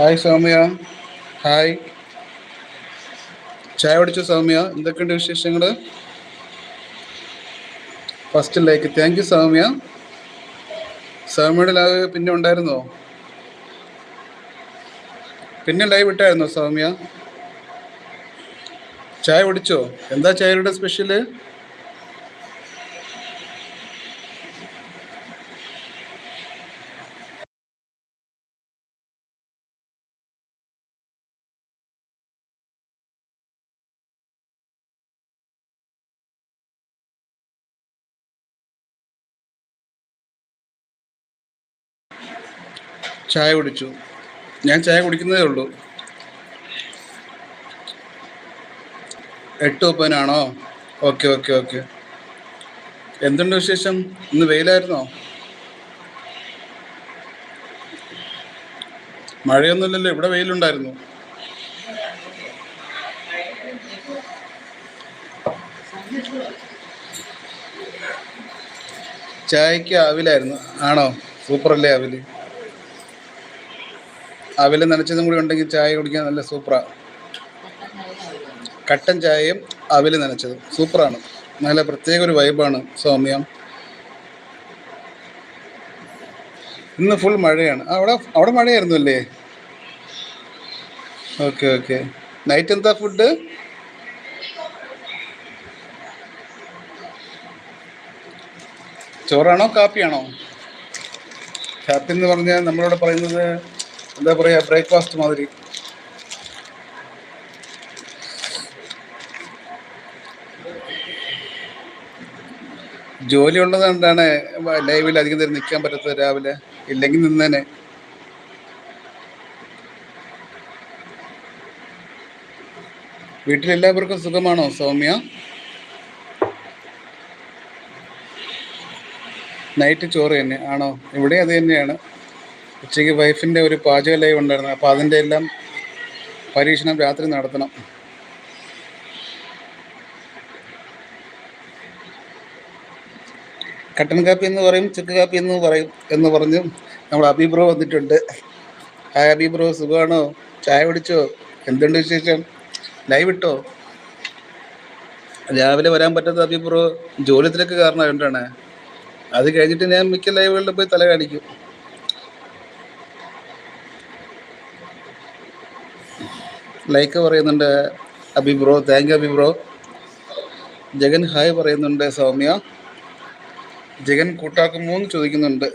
Hi Soumya. Hi. ചായ കുടിച്ചു സൗമ്യ? എന്തൊക്കെയുണ്ട് വിശേഷങ്ങൾ first like. Thank you Soumya. സൗമ്യയുടെ live പിന്നെ ഉണ്ടായിരുന്നോ? പിന്നെ ലൈവ് ഇട്ടായിരുന്നോ സൗമ്യ? ചായ കുടിച്ചോ? എന്താ ചായയുടെ സ്പെഷ്യൽ ചായ കുടിച്ചു. ഞാൻ ചായ കുടിക്കുന്നതേ ഉള്ളൂ. എട്ട് മുപ്പതിനാണോ? Okay okay okay. എന്തുണ്ട് വിശേഷം? ഇന്ന് വെയിലായിരുന്നോ? മഴയൊന്നുമില്ലല്ലോ ഇവിടെ വെയിലുണ്ടായിരുന്നു. ചായക്ക് ആവിലായിരുന്നു ആണോ? സൂപ്പർ അല്ലേ അവിൽ നനച്ചതും കൂടി ഉണ്ടെങ്കിൽ ചായ കുടിക്കാൻ നല്ല സൂപ്പറാ കട്ടൻ ചായയും അവൽ നനച്ചതും സൂപ്പറാണ് നല്ല പ്രത്യേക ഒരു വൈബാണ് സൗമ്യം. ഇന്ന് ഫുൾ മഴയാണ്. അവിടെ അവിടെ മഴയായിരുന്നു അല്ലേ? ഓക്കെ ഓക്കെ നൈറ്റ് എന്താ ഫുഡ് ചോറാണോ കാപ്പിയാണോ? കാപ്പി എന്ന് പറഞ്ഞാൽ നമ്മളോട് പറയുന്നത് എന്താ പറയാ ബ്രേക്ക്ഫാസ്റ്റ് മാതിരി. ജോലി ഉള്ളത് എന്താണ്? ലൈവിൽ അധികം നേരം നിൽക്കാൻ പറ്റാത്തത് രാവിലെ? ഇല്ലെങ്കിൽ നിന്നേനെ? വീട്ടിലെല്ലാവർക്കും സുഖമാണോ സൗമ്യ? നൈറ്റ് ചോറ് തന്നെ ആണോ? ഇവിടെ അത് തന്നെയാണ്. ഉച്ചയ്ക്ക് വൈഫിന്റെ ഒരു പാചക ലൈവ് ഉണ്ടായിരുന്നു. അപ്പോൾ അതിന്റെ എല്ലാം പരീക്ഷണം രാത്രി നടത്തണം. കട്ടൻ കാപ്പി എന്ന് പറയും ചുക്ക് കാപ്പി എന്ന് പറയും എന്ന് പറഞ്ഞ് നമ്മൾ അബിബ്രോ വന്നിട്ടുണ്ട്. ഹായ് അബിബ്രോ സുഖമാണോ? ചായ പിടിച്ചോ എന്തുണ്ട് വിശേഷം? ലൈവ് ഇട്ടോ? രാവിലെ വരാൻ പറ്റാത്ത അബിബ്രോ ജോലി തിരക്ക് കാരണം കൊണ്ടാണ് അത് കഴിഞ്ഞിട്ട് ഞാൻ മിക്ക ലൈവുകളിലും പോയി തല കാണിക്കും. ലൈക്ക് പറയുന്നുണ്ട്. Abibro thank you Abibro Jagan hi പറയുന്നുണ്ട് സൗമ്യ. ജഗൻ കൂട്ടാക്കുമോ എന്ന് ചോദിക്കുന്നുണ്ട്.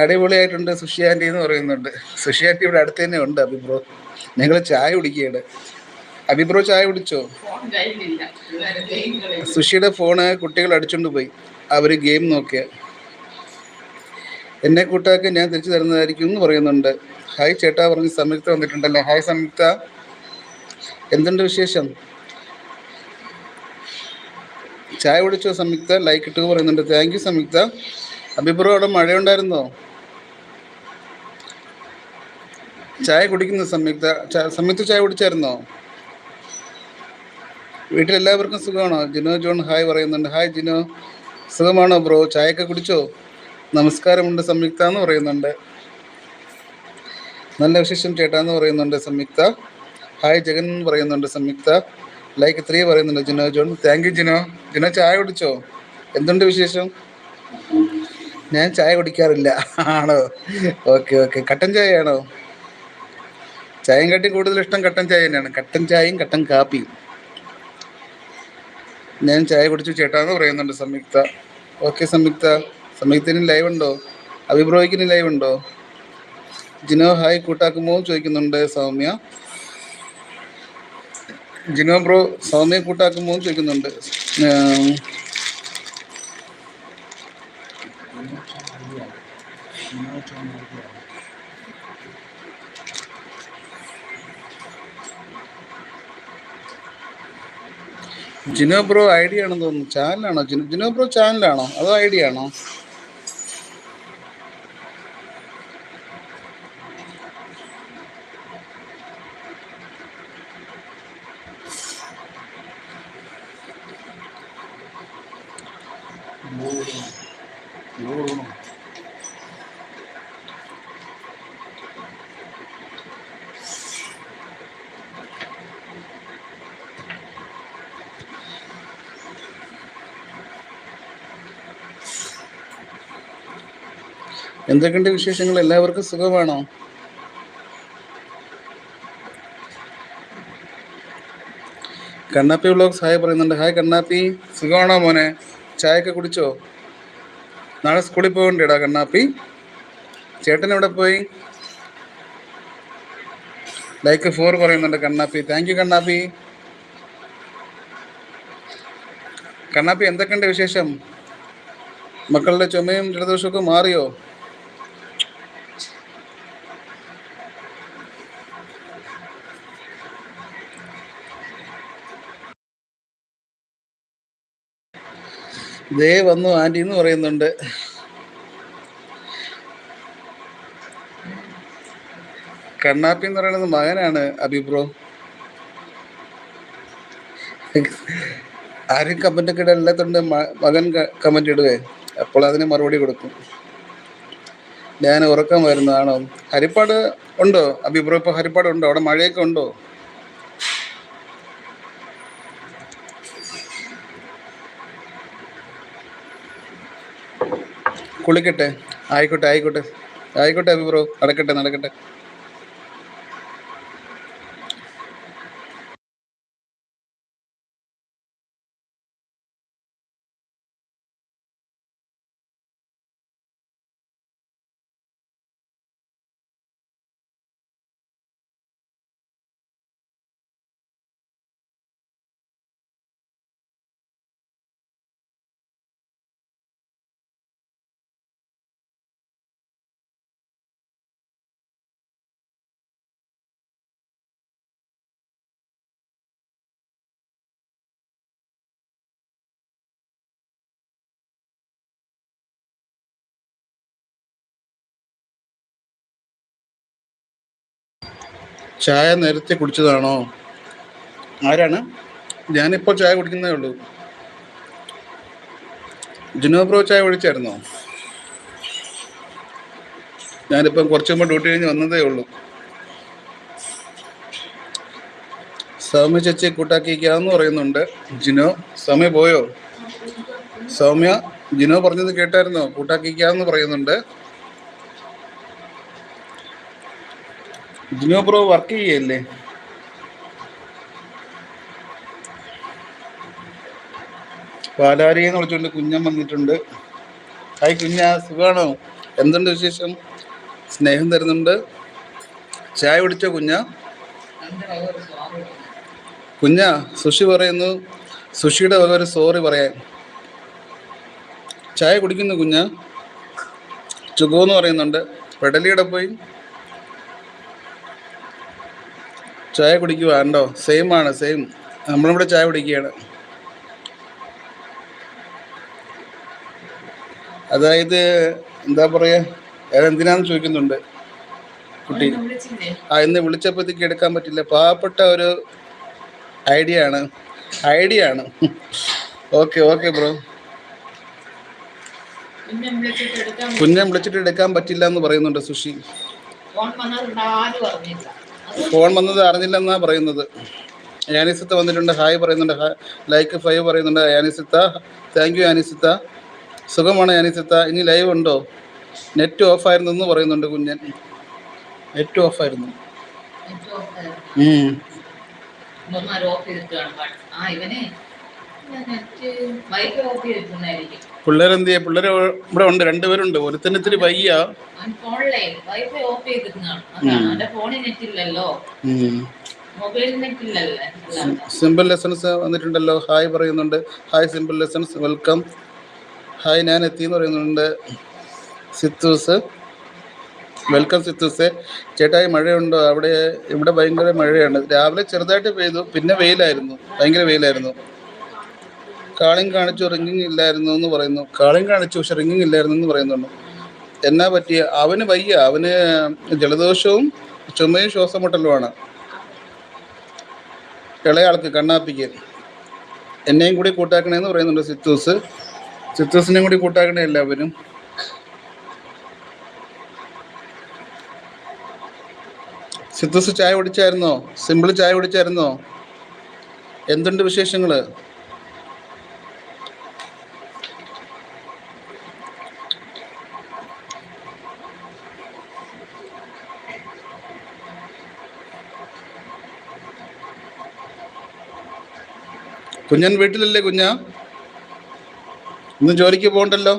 അടിപൊളിയായിട്ടുണ്ട് സുഷി ആന്റി എന്ന് പറയുന്നുണ്ട്. സുഷി ആന്റി ഇവിടെ അടുത്ത് തന്നെ ഉണ്ട് അഭിബ്രോ ഞങ്ങൾ ചായ കുടിക്കുകയാണ്. അഭിബ്രോ ചായ കുടിച്ചോ? സുഷിയുടെ ഫോണ് കുട്ടികൾ അടിച്ചോണ്ട് പോയി. അവർ ഗെയിം നോക്കിയ. എന്നെ കൂട്ടാക്കി ഞാൻ തിരിച്ചു തരുന്നതായിരിക്കും എന്ന് പറയുന്നുണ്ട്. ഹായ് ചേട്ടാ പറഞ്ഞ് സംയുക്ത വന്നിട്ടുണ്ടല്ലേ? ഹായ് സംയുക്ത എന്തുണ്ട് വിശേഷം? ചായ കുടിച്ചോ സംയുക്ത ലൈക്ക് ഇട്ടു പറയുന്നുണ്ട്. താങ്ക് യു സംയുക്ത അഭിപ്രായം അവിടെ മഴയുണ്ടായിരുന്നോ? ചായ കുടിക്കുന്നു സംയുക്ത സംയുക്ത ചായ കുടിച്ചായിരുന്നോ? വീട്ടിലെല്ലാവർക്കും സുഖമാണോ? ജിനോ ജോൺ ഹായ് പറയുന്നുണ്ട്. ഹായ് ജിനോ. സുഖമാണോ ബ്രോ? ചായയൊക്കെ കുടിച്ചോ? നമസ്കാരമുണ്ട് സംയുക്ത എന്ന് പറയുന്നുണ്ട്. നല്ല വിശേഷം ചേട്ടാ എന്ന് പറയുന്നുണ്ട് സംയുക്ത. ഹായ് ജഗൻ എന്ന് പറയുന്നുണ്ട് സംയുക്ത. ലൈക്ക് ത്രീ പറയുന്നുണ്ട് Jino John. Thank you Jino. Jino ചായ കുടിച്ചോ? എന്തുണ്ട് വിശേഷം? ഞാൻ ചായ കുടിക്കാറില്ല. ആണോ? ഓക്കെ ഓക്കെ കട്ടൻ ചായ ആണോ ചായയും കാട്ടി കൂടുതൽ ഇഷ്ടം കട്ടൻ ചായ തന്നെയാണ്. കട്ടൻ ചായയും കട്ടൻ കാപ്പിയും. ഞാൻ ചായ കുടിച്ചു. ചേട്ടാന്ന് പറയുന്നുണ്ട് സംയുക്ത. ഓക്കെ സംയുക്ത. സംയുക്തന് ലൈവ് ഉണ്ടോ? അഭിപ്രായക്കിന് ലൈവ് ഉണ്ടോ? ജിനോ ഹായ് കൂട്ടാക്കുമോ? ചോദിക്കുന്നുണ്ട് സൗമ്യ. ജിനോ ബ്രോ സൗമ്യ കൂട്ടാക്കുമോ? ചോദിക്കുന്നുണ്ട്. ജിനോ ബ്രോ ഐഡിയ ആണെന്ന് തോന്നുന്നു. ചാനലാണോ? ജിനോ ജിനോ ബ്രോ ചാനലാണോ? അതോ ഐഡിയ ആണോ? എന്തൊക്കെയുണ്ട് വിശേഷങ്ങൾ? എല്ലാവർക്കും സുഖമാണോ? കണ്ണാപ്പി വ്ളോഗ്സ് ഹായ് പറയുന്നുണ്ട്. ഹായ് കണ്ണാപ്പി. സുഖമാണോ മോനെ? ചായയൊക്കെ കുടിച്ചോ? നാളെ സ്കൂളിൽ പോകണ്ടേടാ കണ്ണാപ്പി. ചേട്ടൻ എവിടെ പോയി? ലൈക്ക് ഫോർ പറയുന്നുണ്ട് കണ്ണാപ്പി. താങ്ക് യു കണ്ണാപ്പി. കണ്ണാപ്പി എന്തൊക്കെയുണ്ട് വിശേഷം? മക്കളുടെ ചുമയും ജലദോഷമൊക്കെ മാറിയോ? ദേ വന്നു ആന്റി എന്ന് പറയുന്നുണ്ട്. കണ്ണാപ്പി എന്ന് പറയുന്നത് മകനാണ് അഭിപ്രോ ആരും കമന്റ് ഒക്കെ ഇടല്ലാത്തോണ്ട് മകൻ കമന്റ് ഇടുവേ. അപ്പോൾ അതിന് മറുപടി കൊടുക്കും. ഞാൻ ഉറക്കം വരുന്നതാണോ? ഹരിപ്പാട് ഉണ്ടോ? അഭിപ്രോ ഇപ്പൊ ഹരിപ്പാട് ഉണ്ടോ? അവിടെ മഴയൊക്കെ ഉണ്ടോ? കുളിക്കട്ടെ? ആയിക്കോട്ടെ ആയിക്കോട്ടെ. ആയിക്കോട്ടെ അഭിപ്രോ നടക്കട്ടെ നടക്കട്ടെ. ചായ നേരത്തെ കുടിച്ചതാണോ? ആരാണ്? ഞാനിപ്പോൾ ചായ കുടിക്കുന്നേ ഉള്ളൂ. ജിനോ ബ്രോ ചായ കുടിച്ചായിരുന്നോ? ഞാനിപ്പം കുറച്ച് മുമ്പ് ഡ്യൂട്ടി കഴിഞ്ഞ് വന്നതേ ഉള്ളൂ. സൗമ്യ ചേച്ചി കൂട്ടാക്കിക്കാന്ന് പറയുന്നുണ്ട്. ജിനോ സൗമ്യ പോയോ? സൗമ്യ ജിനോ പറഞ്ഞത് കേട്ടായിരുന്നോ? കൂട്ടാക്കിക്കാന്ന് പറയുന്നുണ്ട്. ജിനോ ബ്രോ വർക്ക് ചെയ്യല്ലേ? പാലാരിയെന്ന് വിളിച്ചുകൊണ്ട് കുഞ്ഞൻ വന്നിട്ടുണ്ട്. ഹായ് കുഞ്ഞ സുഖമാണോ എന്തുണ്ട് വിശേഷം? സ്നേഹം തരുന്നുണ്ട്. ചായ കുടിച്ചോ കുഞ്ഞ? കുഞ്ഞ സുഷി പറയുന്നു. സുഷിയുടെ വക ഒരു സോറി പറയാൻ. ചായ കുടിക്കുന്നു കുഞ്ഞ. എന്ന് പറയുന്നുണ്ട്. പെടലിയുടെ പോയി? ചായ കുടിക്കുക ഉണ്ടോ സെയിം ആണ് സെയിം നമ്മളിവിടെ ചായ കുടിക്കുകയാണ്. അതായത് എന്താ പറയുക എന്തിനാന്ന് ചോദിക്കുന്നുണ്ട് കുട്ടി? ആ ഇന്ന് വിളിച്ചപ്പോഴത്തേക്ക് എടുക്കാൻ പറ്റില്ല. പാവപ്പെട്ട ഒരു ഐഡിയ ആണ്. ഐഡിയ ആണ്. ഓക്കെ ഓക്കെ ബ്രോ കുഞ്ഞെ വിളിച്ചിട്ട് എടുക്കാൻ പറ്റില്ല എന്ന് പറയുന്നുണ്ട് സുഷി ഫോൺ വന്നത് അറിഞ്ഞില്ലെന്നാണ് പറയുന്നത്. യാനിസിത്ത വന്നിട്ടുണ്ട്. ഹായ് പറയുന്നുണ്ട്. ലൈക്ക് ഫൈവ് പറയുന്നുണ്ട്. യാനിസിത്ത താങ്ക് യു യാനിസിത്ത സുഖമാണ് യാനിസിത്ത ഇനി ലൈവ് ഉണ്ടോ? നെറ്റ് ഓഫായിരുന്നു എന്ന് പറയുന്നുണ്ട് കുഞ്ഞൻ. നെറ്റ് ഓഫായിരുന്നു ഓഫ് ചെയ്തിട്ടാണ് ആ ഇവനെ? നെറ്റ് മൈക്ക് ഓഫ് ചെയ്തിട്ടുണ്ടായിരിക്കും. പിള്ളേരെന്ത് ചെയ്യാ പിള്ളേര് ഇവിടെ ഉണ്ട് രണ്ടുപേരുണ്ട് ഒരുത്തന് ഇത്തിരി വയ്യ. സിമ്പിൾ ലെസൺസ് വന്നിട്ടുണ്ടല്ലോ. ഹായ് പറയുന്നുണ്ട്. Hi simple lessons welcome hi ഞാൻ എത്തി എന്ന് പറയുന്നുണ്ട്. സിത്തൂസ്. വെൽക്കം സിത്തൂസ്. ചേട്ടായി മഴയുണ്ടോ? അവിടെ ഇവിടെ ഭയങ്കര മഴയാണ്. രാവിലെ ചെറുതായിട്ട് പെയ്തു. പിന്നെ വെയിലായിരുന്നു. ഭയങ്കര വെയിലായിരുന്നു. കാളിങ് കാണിച്ചു റിങ്ങിങ് ഇല്ലായിരുന്നു എന്ന് പറയുന്നു. കാളിങ് കാണിച്ചു പക്ഷെ റിങ്ങിങ് ഇല്ലായിരുന്നു എന്ന് പറയുന്നുണ്ട്. എന്നാ പറ്റിയ? അവന് വയ്യ. അവന് ജലദോഷവും ചുമയും ശ്വാസം മുട്ടലുമാണ്. ഇളയാൾക്ക് കണ്ണാപ്പിക്ക്. എന്നെയും കൂടി കൂട്ടാക്കണേന്ന് പറയുന്നുണ്ട് സിത്തൂസ്. സിത്തൂസിനെയും കൂടി കൂട്ടാക്കണേ എല്ലാവരും. സിത്തൂസ് ചായ കുടിച്ചായിരുന്നോ? സിമ്പിൾ ചായ കുടിച്ചായിരുന്നോ? എന്തുണ്ട് വിശേഷങ്ങൾ? കുഞ്ഞൻ വീട്ടിലല്ലേ കുഞ്ഞ? ഇന്ന് ജോലിക്ക് പോകണ്ടല്ലോ?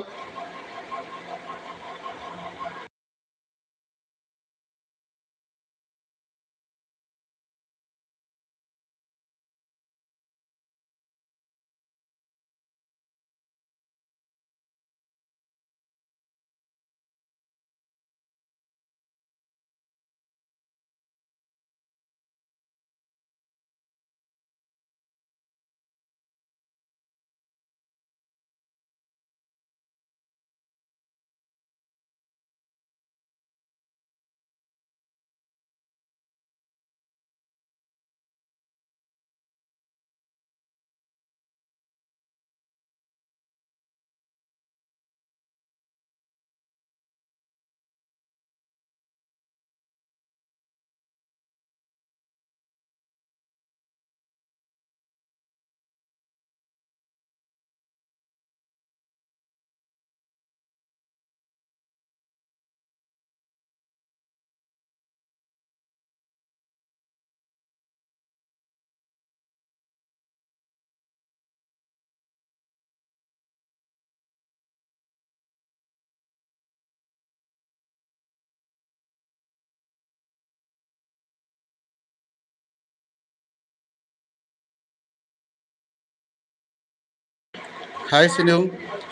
ഹായ് സിനു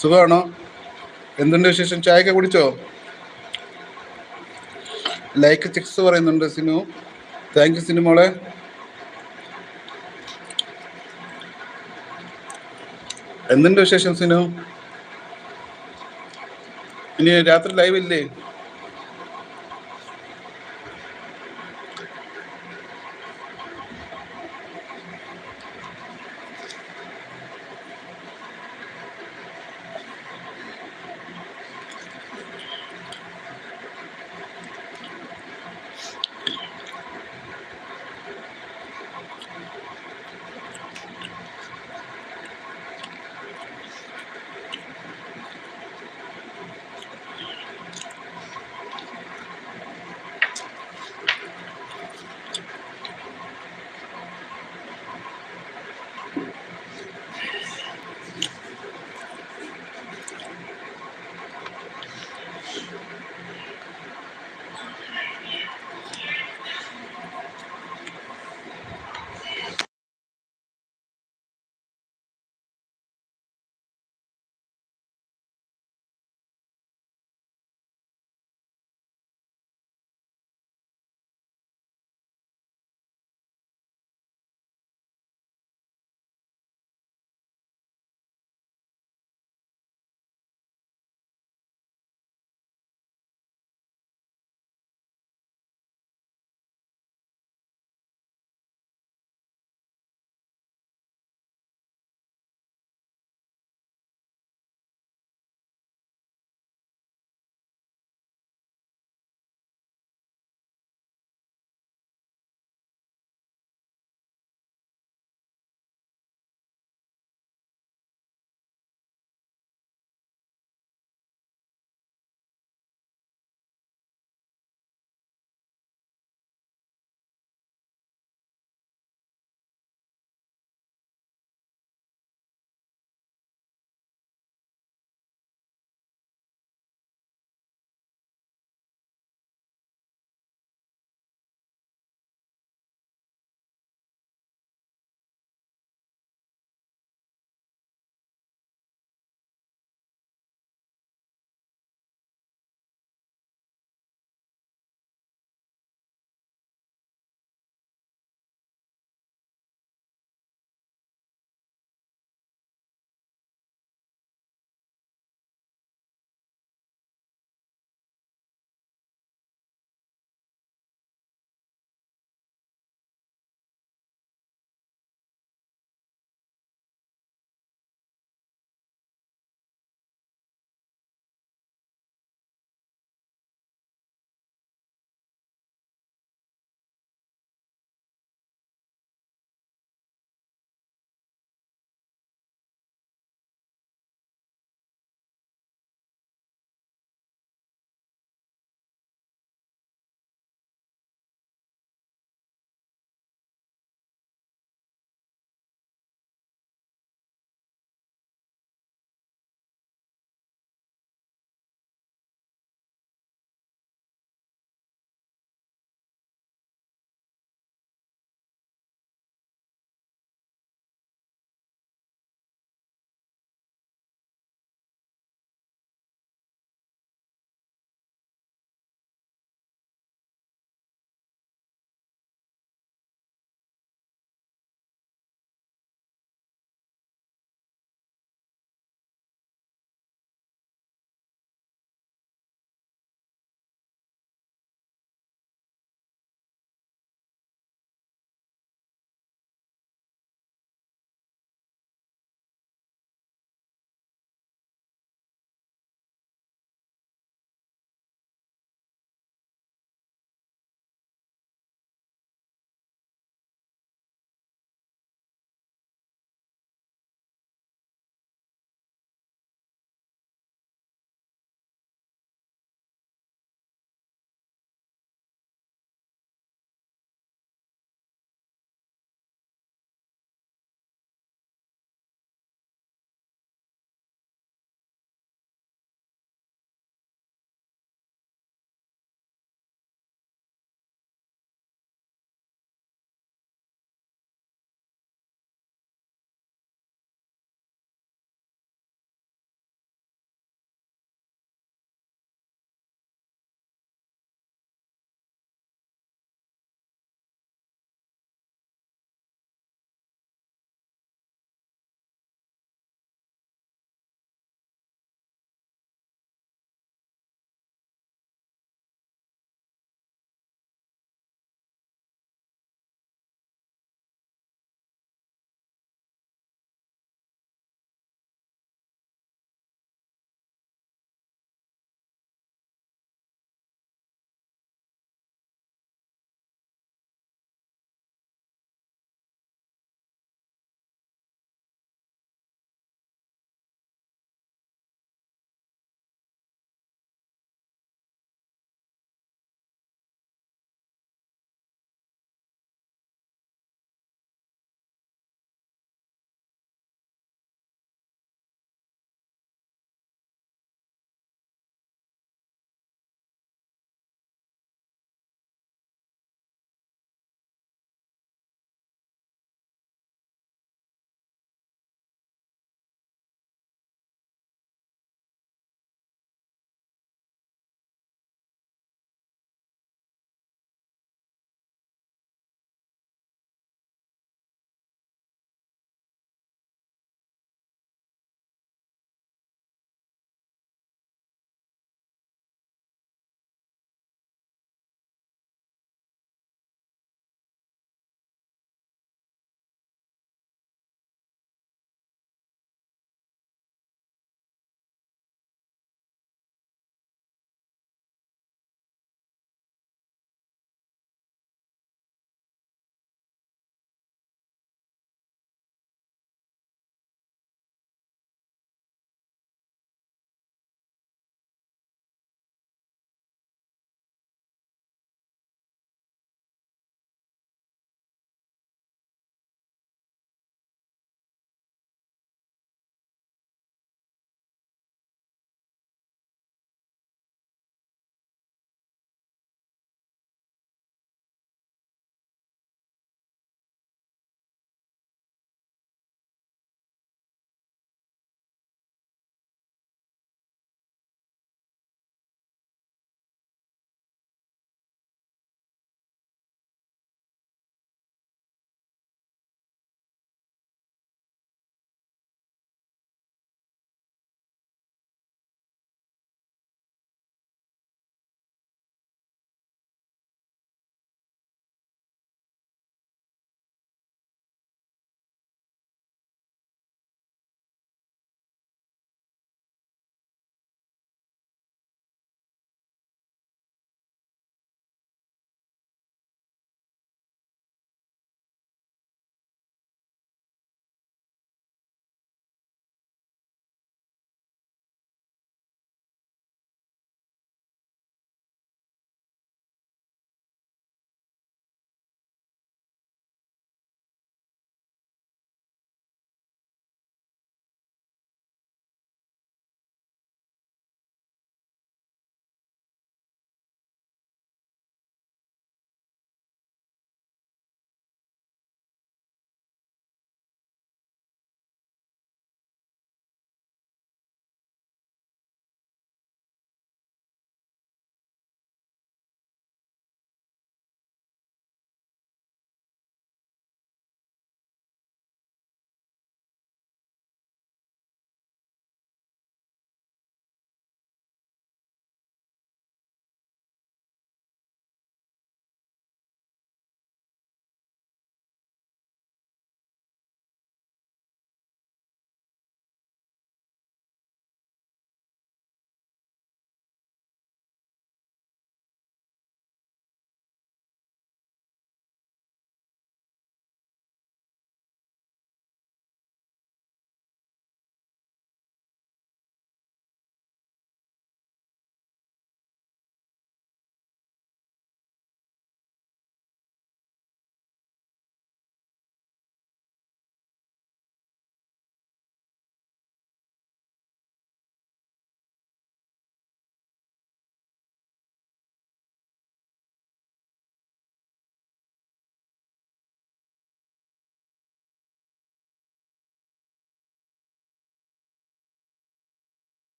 സുഖമാണോ? എന്തുണ്ട് വിശേഷം? ചായയൊക്കെ കുടിച്ചോ? ലൈക്ക് ചിക്സ് പറയുന്നുണ്ട് സിനു. താങ്ക് യു സിനു മോളെ. എന്തുണ്ട് വിശേഷം സിനു? ഇനി രാത്രി ലൈവ് ഇല്ലേ?